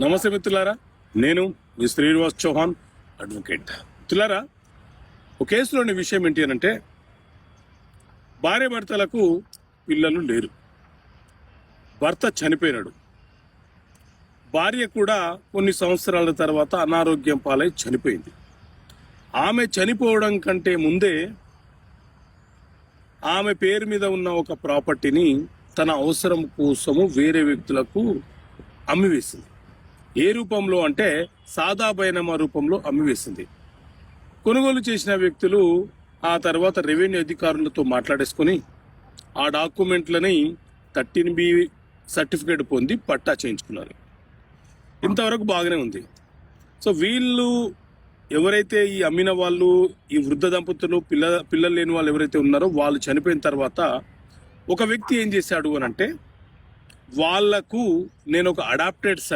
నమస్తే మిత్రులారా నేను మీ శ్రీనివాస్ చౌహాన్ అడ్వకేట్. మిత్రులారా ఒక కేసులోని విషయం ఏంటి అనంటే అంటే భార్య భర్తలకు పిల్లలు లేరు. భర్త చనిపోయినాడు. భార్య కూడా కొన్ని సంవత్సరాల తర్వాత అనారోగ్యం పాలై చనిపోయింది. ఆమె చనిపోవడం కంటే ముందే ఆమె పేరు మీద ఉన్న ఒక ప్రాపర్టీని తన అవసరం కోసము వేరే వ్యక్తులకు అమ్మివేసింది. ఏ రూపంలో అంటే సాదా బైనమా రూపంలో అమ్మివేసింది. కొనుగోలు చేసిన వ్యక్తులు ఆ తర్వాత రెవెన్యూ అధికారులతో మాట్లాడేసుకొని ఆ డాక్యుమెంట్లని థర్టీన్ బి సర్టిఫికేట్ పొంది పట్టా చేయించుకున్నారు. ఇంతవరకు బాగానే ఉంది. సో వీళ్ళు ఎవరైతే ఈ అమ్మిన వాళ్ళు ఈ వృద్ధ దంపతులు పిల్ల పిల్లలు లేని వాళ్ళు ఎవరైతే ఉన్నారో వాళ్ళు చనిపోయిన తర్వాత ఒక వ్యక్తి ఏం చేశాడు అని అంటే వాళ్ళకు నేను ఒక అడాప్టెడ్ సన్